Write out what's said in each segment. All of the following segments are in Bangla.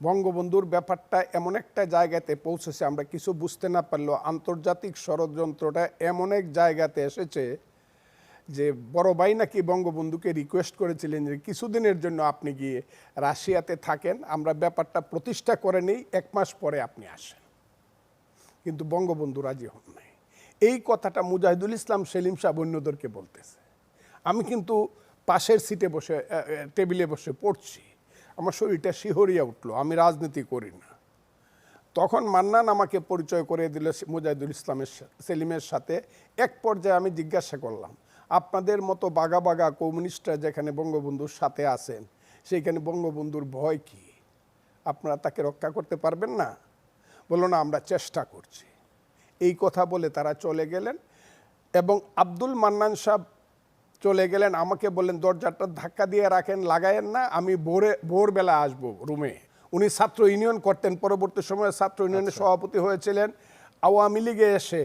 বঙ্গবন্ধুর ব্যাপারটা এমন একটা জায়গাতে পৌঁছেছে, আমরা কিছু বুঝতে না পারলেও আন্তর্জাতিক ষড়যন্ত্রটা এমন এক জায়গাতে এসেছে যে বড় ভাই নাকি বঙ্গবন্ধুকে রিকোয়েস্ট করেছিলেন যে কিছুদিনের জন্য আপনি গিয়ে রাশিয়াতে থাকেন, আমরা ব্যাপারটা প্রতিষ্ঠা করে নেই, এক মাস পরে আপনি আসেন। কিন্তু বঙ্গবন্ধু রাজি হন নাই। এই কথাটা মুজাহিদুল ইসলাম সেলিম সাহেব অন্যদেরকে বলতেছে। আমি কিন্তু পাশের সিটে বসে টেবিলে বসে পড়ছি। আমার শরীরটা শিহরিয়া উঠল, আমি রাজনীতি করি না। তখন মান্নান আমাকে পরিচয় করে দিল মুজাহিদুল ইসলামের সেলিমের সাথে। এক পর্যায়ে আমি জিজ্ঞাসা করলাম, আপনাদের মতো বাগা বাগা কমিউনিস্টরা যেখানে বঙ্গবন্ধুর সাথে আছেন, সেইখানে বঙ্গবন্ধুর ভয় কি? আপনারা তাকে রক্ষা করতে পারবেন না? বলল, না, আমরা চেষ্টা করছি। এই কথা বলে তারা চলে গেলেন এবং আব্দুল মান্নান সাহেব চলে গেলেন আমাকে বললেন দরজাটা ধাক্কা দিয়ে রাখেন লাগায়েন না আমি ভোরে ভোরবেলা আসব রুমে। উনি ছাত্র ইউনিয়ন করতেন পরবর্তী সময়ে ছাত্র ইউনিয়নের সভাপতি হয়েছিলেন আওয়ামী লীগে এসে।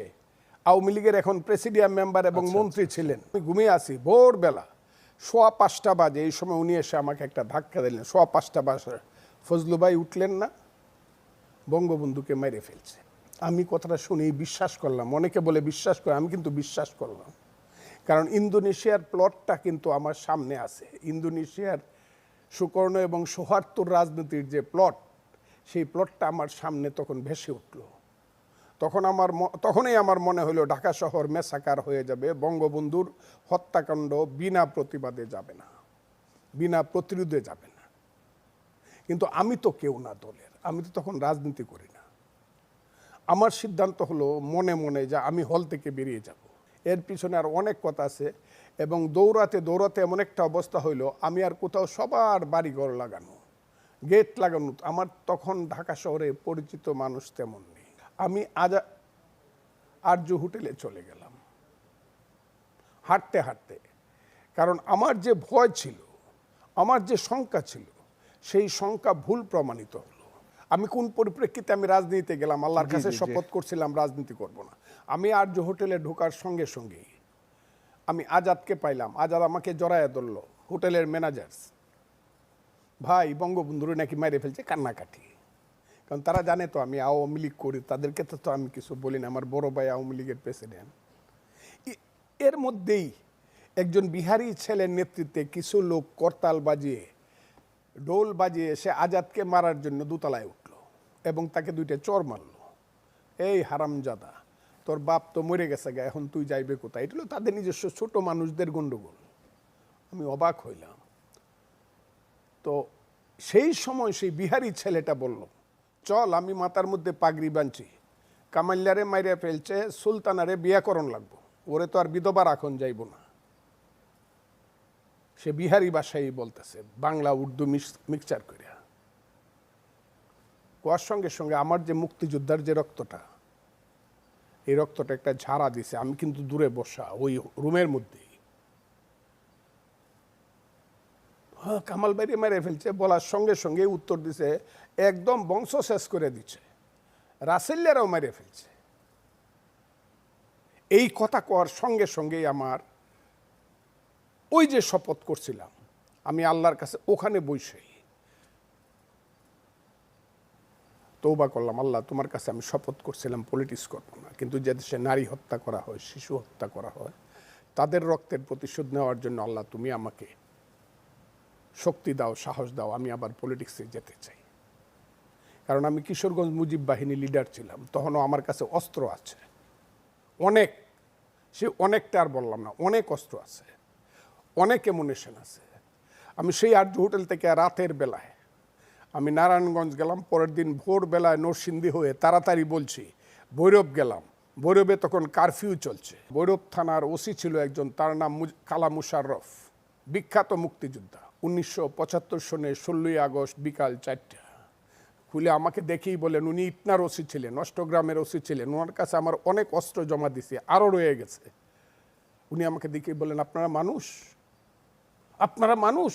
আওয়ামী লীগের এখন প্রেসিডিয়াম মেম্বার এবং মন্ত্রী ছিলেন। আমি ঘুমিয়ে আসি ভোরবেলা সোয়া পাঁচটা বাজে এই সময় উনি এসে আমাকে একটা ধাক্কা দিলেন। সোয়া পাঁচটা বাজে ফজলু ভাই উঠলেন না বঙ্গবন্ধুকে মেরে ফেলছে। আমি কথাটা শুনি বিশ্বাস করলাম। অনেকে বলে বিশ্বাস করে আমি কিন্তু বিশ্বাস করলাম। কারণ ইন্দোনেশিয়ার প্লটটা কিন্তু আমার সামনে আছে। ইন্দোনেশিয়ার সুকর্ণ এবং সৌহার্দ্যর রাজনীতির যে প্লট সেই প্লটটা আমার সামনে তখন ভেসে উঠল। তখন আমার তখনই আমার মনে হলো ঢাকা শহর মেসাকার হয়ে যাবে, বঙ্গবন্ধুর হত্যাকাণ্ড বিনা প্রতিবাদে যাবে না, বিনা প্রতিরোধে যাবে না। কিন্তু আমি তো কেউ না দলের, আমি তো তখন রাজনীতি করি না। আমার সিদ্ধান্ত হলো মনে মনে যে আমি হল থেকে বেরিয়ে যাব। এর পিছনে আর অনেক কথা আছে এবং দৌড়াতে দৌড়াতে এমন একটা অবস্থা হইল, আমি আর কোথাও সবার বাড়িঘর লাগানো, গেট লাগানো, আমার তখন ঢাকা শহরে পরিচিত মানুষ তেমন নেই। আমি আজ আর্য হোটেলে চলে গেলাম, হাঁটতে হাঁটতে। কারণ আমার যে ভয় ছিল, আমার যে শঙ্কা ছিল, সেই শঙ্কা ভুল প্রমাণিত হলো। আমি কোন পরিপ্রেক্ষিতে আমি রাজনীতিতে গেলাম? আল্লাহর কাছে শপথ করছিলাম রাজনীতি করব না। আমি আর্য হোটেলে ঢোকার সঙ্গে সঙ্গেই। আমি আজাদকে পাইলাম। আজাদ আমাকে জড়াইয়া ধরল হোটেলের ম্যানেজার। ভাই বঙ্গবন্ধুরে নাকি মেরে ফেলছে? কান্নাকাটি। কারণ তারা জানে তো আমি আওয়ামী লীগ করি তাদেরকে তো তো আমি কিছু বলি না। আমার বড় ভাই আওয়ামী লীগের প্রেসিডেন্ট। এর মধ্যেই একজন বিহারি ছেলের নেতৃত্বে কিছু লোক করতাল বাজিয়ে ডোল বাজিয়ে সে আজাদকে মারার জন্য দোতলায় উঠল। এবং তাকে দুইটা চর মারল। এই হারামজাদা, তোর বাপ তো মরে গেছে গা, এখন তুই যাইবে কোথায়? এটা তাদের নিজস্ব ছোট মানুষদের গন্ডগোল। আমি অবাক হইলাম। তো সেই সময় সেই বিহারি ছেলেটা বলল, চল, আমি মাথার মধ্যে পাগড়ি বাঁধছি। কামাল্যারে মাইরে ফেলছে, সুলতানারে বিয়াকরণ লাগবো। ওরে তো আর বিধবা রাখন যাইব না। সে বিহারি ভাষায় বলতেছে, বাংলা, উর্দু মিক্সচার করিয়া কোয়ার সঙ্গে সঙ্গে আমার যে মুক্তিযোদ্ধার যে রক্তটা, এই রক্তটা একটা ঝাড়া দিছে, আমি কিন্তু দূরে বসা, ওই রুমের মধ্যেই। হ্যাঁ কামাল বাইরে মেরে ফেলছে, বলার সঙ্গে সঙ্গে উত্তর দিছে, একদম বংশ শেষ করে দিচ্ছে রাসেল্লারাও মেরে ফেলছে। এই কথা কওয়ার সঙ্গে সঙ্গেই আমার ওই যে শপথ করছিলাম, আমি আল্লাহর কাছে ওখানে বসেই তৌবা করলাম, আল্লাহ তোমার কাছে আমি শপথ করছিলাম পলিটিক্স করব না কিন্তু যে দেশে নারী হত্যা করা হয়, শিশু হত্যা করা হয়, তাদের রক্তের প্রতিশোধ নেওয়ার জন্য আল্লাহ তুমি আমাকে শক্তি দাও, সাহস দাও, আমি আবার পলিটিক্সে যেতে চাই। কারণ আমি কিশোরগঞ্জ মুজিব বাহিনী লিডার ছিলাম, তখনও আমার কাছে অস্ত্র আছে। অনেক, সে অনেকটা আর বললাম না, অনেক অস্ত্র আছে, অনেক এমুনেশন আছে। আমি সেই আর্য হোটেল থেকে রাতের বেলায় আমি নারায়ণগঞ্জ গেলাম, পরের দিন ভোরবেলায় নরসিংদী হয়ে তাড়াতাড়ি বলছি, ভৈরব গেলাম। ভৈরবে তখন কারফিউ চলছে। ভৈরব থানার ওসি ছিল একজন, তার নাম কালা মুশাররফ, বিখ্যাত মুক্তিযোদ্ধা। উনিশশো পঁচাত্তর সনে ষোলোই আগস্ট বিকাল চারটা। খুলে আমাকে দেখেই বলেন, উনি ইটনার ওসি ছিলেন, অষ্টগ্রামের ওসি ছিলেন ওনার কাছে আমার অনেক অস্ত্র জমা দিছে, আরও রয়ে গেছে। উনি আমাকে দেখেই বলেন, আপনারা মানুষ? আপনারা মানুষ?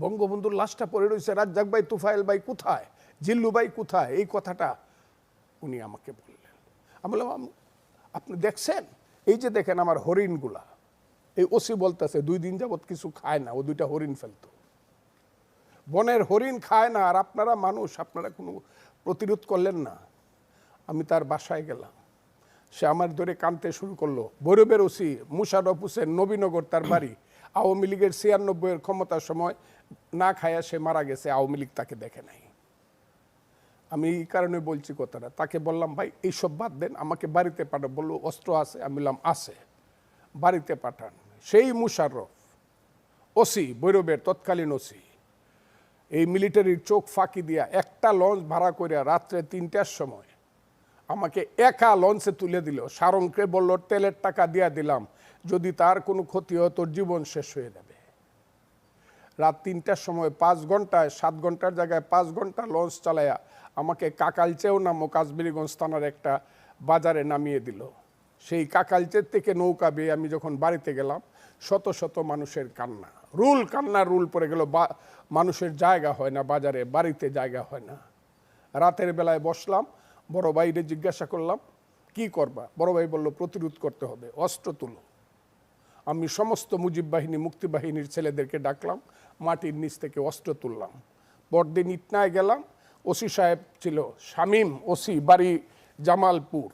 বঙ্গবন্ধুর লাশটা পড়ে রয়েছে রাজ্জাক ভাই তুফাইল ভাই কোথায়? জিল্লু ভাই কোথায়? এই কথাটা উনি আমাকে বললেন। আমি বললাম আপনি দেখছেন? এই যে দেখেন আমার হরিণগুলা। এই ওসি বলতেছে, দুই দিন যাবত কিছু খায় না, ও দুইটা হরিণ ফেলতো। বনের হরিণ খায় না, আর আপনারা মানুষ, আপনারা কোনো প্রতিরোধ করলেন না। আমি তার বাসায় গেলাম। সে আমার ধরে কানতে শুরু করল, ভৈরবের ওসি মুশারফ হোসেন, নবীনগর তার বাড়ি। আওয়ামী লীগের ছিয়ানব্বইয়ের ক্ষমতার সময় না খায়া সে মারা গেছে, আওয়ামী লীগ তাকে দেখে নাই। আমি এই কারণে বলছি কথাটা। তাকে বললাম, ভাই, এইসব বাদ দেন, আমাকে বাড়িতে পাঠান। বলল, অস্ত্র আছে। আমি বললাম, আছে, বাড়িতে পাঠান। সেই মুশারফ ওসি ভৈরবের তৎকালীন ওসি, এই মিলিটারির চোখ ফাঁকি দিয়া একটা লঞ্চ ভাড়া করিয়া রাত্রে তিনটার সময় আমাকে একা লঞ্চে তুলে দিল। সারংকে বলল, তেলের টাকা দিয়া দিলাম, যদি তার কোনো ক্ষতি হয়, তোর জীবন শেষ হয়ে যাবে। রাত তিনটার সময় পাঁচ ঘন্টায়, সাত ঘণ্টার জায়গায় পাঁচ ঘণ্টা লঞ্চ চালায়া আমাকে কাকালচেও নামক আজমিরিগঞ্জ থানার একটা বাজারে নামিয়ে দিল। সেই কাকালচের থেকে নৌকা বেয়ে আমি যখন বাড়িতে গেলাম, শত শত মানুষের কান্না। রুল কান্নার রুল পড়ে গেল, বা মানুষের জায়গা হয় না, বাজারে, বাড়িতে জায়গা হয় না। রাতের বেলায় বসলাম, বড় ভাইরে জিজ্ঞাসা করলাম, কি করবা? বড় ভাই বলল, প্রতিরোধ করতে হবে, অস্ত্র তুলো। আমি সমস্ত মুজিব বাহিনী, মুক্তি বাহিনীর ছেলেদেরকে ডাকলাম মাটির নিচ থেকে অস্ত্র তুললাম। পরদিন ইটনায় গেলাম, ওসি সাহেব ছিল শামীম ওসি, বাড়ি জামালপুর।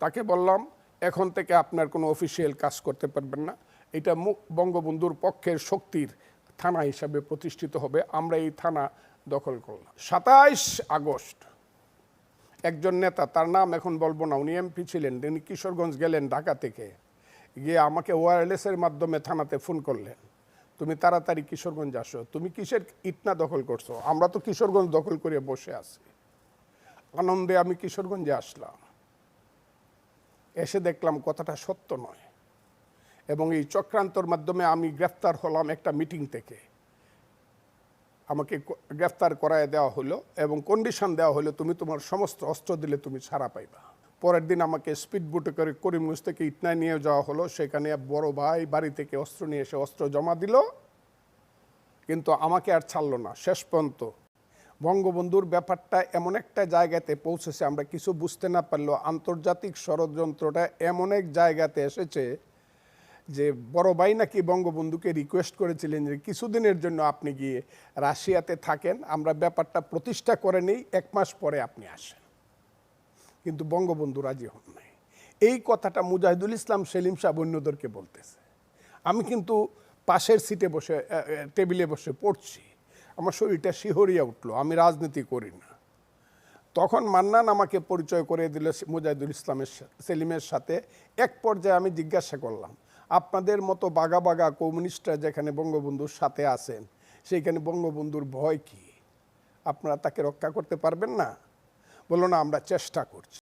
তাকে বললাম, এখন থেকে আপনার কোনো অফিসিয়াল কাজ করতে পারবেন না। এটা বঙ্গবন্ধুর পক্ষের শক্তির থানা হিসাবে প্রতিষ্ঠিত হবে। আমরা এই থানা দখল করলাম। সাতাইশ আগস্ট, একজন নেতা, তার নাম এখন বলব না, উনি এমপি ছিলেন, তিনি কিশোরগঞ্জ গেলেন ঢাকা থেকে। গিয়ে আমাকে ওয়্যারলেসের মাধ্যমে থানাতে ফোন করলেন। তুমি তাড়াতাড়ি কিশোরগঞ্জ আসো। তুমি কিসের ইটনা দখল করছ? আমরা তো কিশোরগঞ্জ দখল করে বসে আছি। আনন্দে আমি কিশোরগঞ্জে আসলাম। এসে দেখলাম কথাটা সত্য নয়। এবং এই চক্রান্তর মাধ্যমে আমি গ্রেফতার হলাম একটা মিটিং থেকে। আমাকে গ্রেফতার করায় দেওয়া হলো এবং কন্ডিশন দেওয়া হলো, তুমি তোমার সমস্ত অস্ত্র দিলে তুমি ছাড়া পাইবা। পরের দিন আমাকে স্পিড বুটে করে করিমগঞ্জ থেকে ইটনায় নিয়ে যাওয়া হলো। সেখানে বড় ভাই বাড়ি থেকে অস্ত্র নিয়ে এসে অস্ত্র জমা দিল। কিন্তু আমাকে আর ছাড়লো না, শেষ পর্যন্ত। বঙ্গবন্ধুর ব্যাপারটা এমন একটা জায়গাতে পৌঁছেছে, আমরা কিছু বুঝতে না পারলেও আন্তর্জাতিক ষড়যন্ত্রটা এমন এক জায়গাতে এসেছে যে বড় ভাই নাকি বঙ্গবন্ধুকে রিকোয়েস্ট করেছিলেন যে কিছুদিনের জন্য আপনি গিয়ে রাশিয়াতে থাকেন, আমরা ব্যাপারটা প্রতিষ্ঠা করে নিই, এক মাস পরে আপনি আসেন। কিন্তু বঙ্গবন্ধু রাজি হন নাই। এই কথাটা মুজাহিদুল ইসলাম সেলিম সাহেব অন্যদেরকে বলতেছে। আমি কিন্তু পাশের সিটে বসে টেবিলে বসে পড়ছি। আমার শরীরটা শিহরিয়া উঠল, আমি রাজনীতি করি না। তখন মান্নান আমাকে পরিচয় করে দিল মুজাহিদুল ইসলামের সেলিমের সাথে। এক পর্যায়ে আমি জিজ্ঞাসা করলাম, আপনাদের মতো বাগা বাগা কমিউনিস্টরা যেখানে বঙ্গবন্ধুর সাথে আছেন সেইখানে বঙ্গবন্ধুর ভয় কি? আপনারা তাকে রক্ষা করতে পারবেন না? বলল না আমরা চেষ্টা করছি।